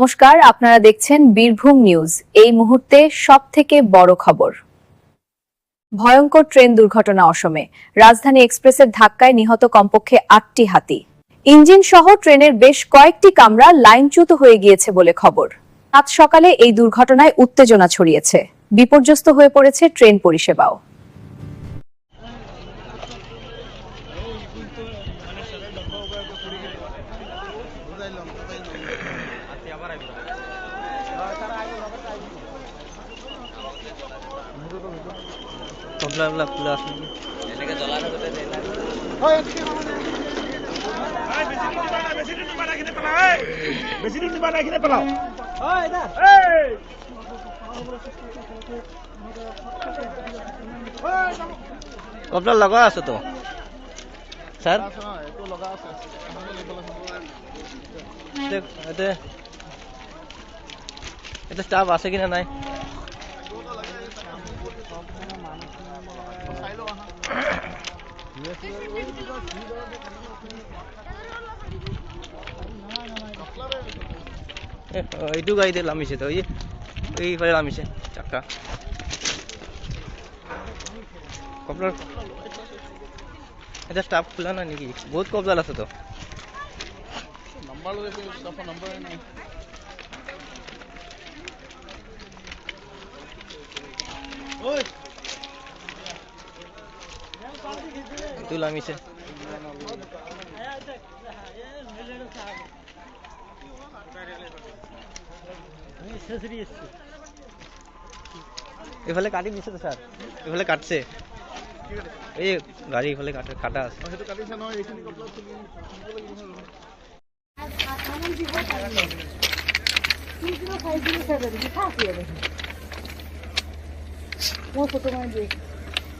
নমস্কার, আপনারা দেখছেন বীরভূম নিউজ। এই মুহূর্তে সব থেকে বড় খবর। ভয়ঙ্কর ট্রেন দুর্ঘটনা অসমে। রাজধানী এক্সপ্রেসের ধাক্কায় নিহত কমপক্ষে আটটি হাতি। ইঞ্জিন সহ ট্রেনের বেশ কয়েকটি কামরা লাইনচ্যুত হয়ে গিয়েছে বলে খবর। আজ সকালে এই দুর্ঘটনায় উত্তেজনা ছড়িয়েছে। বিপর্যস্ত হয়ে পড়েছে ট্রেন পরিষেবাও। তবলা বলা খুলে আসুন। বেশি দিন বানা এখানে পেলাও কপলা লগা আছে তো? স্যার? এতিয়া ষ্টাফ আছে কিনা নাই এইটো গাড়ীতে নামিছে তো এইফালে লামিছে চাকা কপলাৰ এতিয়া ষ্টাফ খোলা নাই নেকি বহুত কপলাৰ আছে তো এইটো নামিছে এইফালে কাটি দিছে তো ছাৰ এইফালে কাটছে এই গাড়ী এইফালে কাটা কাটা আছে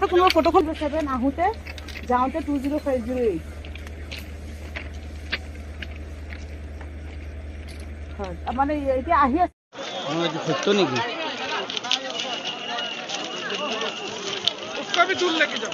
তোমাৰ ফটোখন ছেভেন আহোঁতে যাওঁতে two zero' five zero' eight হয় মানে এতিয়া আহি আছে সত্য নেকি उसका भी चूल लेके जाओ